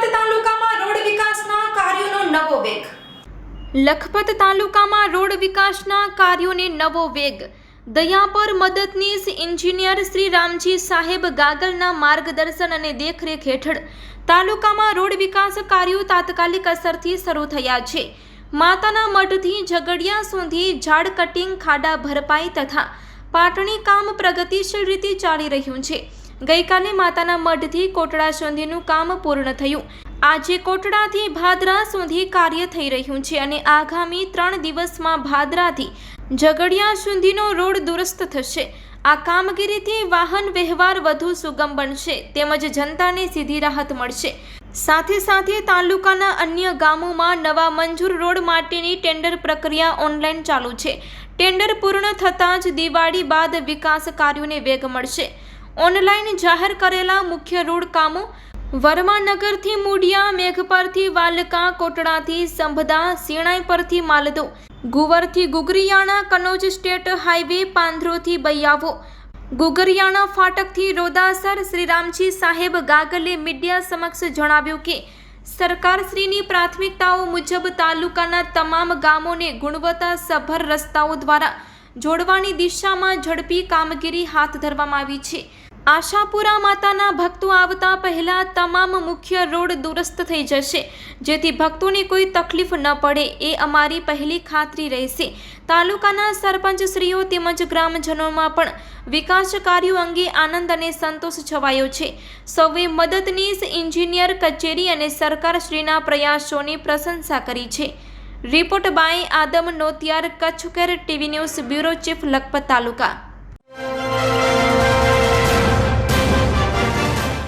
લખપત તાલુકામાં રોડ વિકાસના કાર્યોનો નવો વેગ. લખપત તાલુકામાં રોડ વિકાસના કાર્યોને નવો વેગ. દયાપર મદદનીશ એન્જિનિયર શ્રી રામજી સાહેબ ગાગલના માર્ગદર્શન અને દેખરેખ હેઠળ તાલુકામાં રોડ વિકાસ કાર્યો તાત્કાલિક અસરથી શરૂ થયા છે. માતાના મઠથી ઝઘડિયા સુધી ઝાડ કટિંગ, ખાડા ભરપાઈ તથા પાટણી કામ પ્રગતિશીલ રીતે ચાલી રહ્યું છે. ગઈકાલે માતાના મઢથી કોટડા સુધીનું કામ પૂર્ણ થયું. આજે કોટડાથી ભાદરા સુધી કાર્ય થઈ રહ્યું છે અને આગામી ત્રણ દિવસમાં ભાદરાથી ઝઘડિયા સુધીનો રોડ દુરસ્ત થશે. આ કામગીરીથી વાહન વ્યવહાર વધુ સુગમ બનશે તેમજ જનતાને સીધી રાહત મળશે. સાથે સાથે તાલુકાના અન્ય ગામોમાં નવા મંજૂર રોડ માટેની ટેન્ડર પ્રક્રિયા ઓનલાઈન ચાલુ છે. ટેન્ડર પૂર્ણ થતાં જ દિવાળી બાદ વિકાસ કાર્યોને વેગ મળશે. ઓનલાઈન જાહેર કરેલા મુખ્ય રોડ કામો વર્માનગરથી મૂડિયા, મેઘપરથી વાલકા, કોટડાથી સંભદા, સિણાઈ પરથી માલદો, ગુવરથી ગુગરિયાણા, કનોજ સ્ટેટ હાઈવે પાંધરોથી બૈયાવો, ગુગરિયાણા ફાટકથી રોદાસર શ્રી રામજી સાહેબ ગાગલે મીડિયા સમક્ષ જણાવ્યું કે, સરકારશ્રીની પ્રાથમિકતાઓ મુજબ તાલુકાના તમામ ગામોને ગુણવત્તાસભર રસ્તાઓ દ્વારા જોડવાની દિશામાં ઝડપી કામગીરી હાથ ધરવામાં આવી છે. આશાપુરા માતાના ભક્તો આવતા પહેલા તમામ મુખ્ય રોડ દુરસ્ત થઈ જશે. જેથી ભક્તોને કોઈ તકલીફ ન પડે એ અમારી પહેલી ખાતરી રહેશે. તાલુકાના સરપંચશ્રીઓ તેમજ ગ્રામજનોમાં પણ વિકાસ કાર્યો અંગે આનંદ અને સંતોષ છવાયો છે. સૌએ મદદનીશ એન્જિનિયર, કચેરી અને સરકારશ્રીના પ્રયાસોની પ્રશંસા કરી છે. Report by Adam Notiyar Kutch care TV news bureau chief, Lakhpat taluka.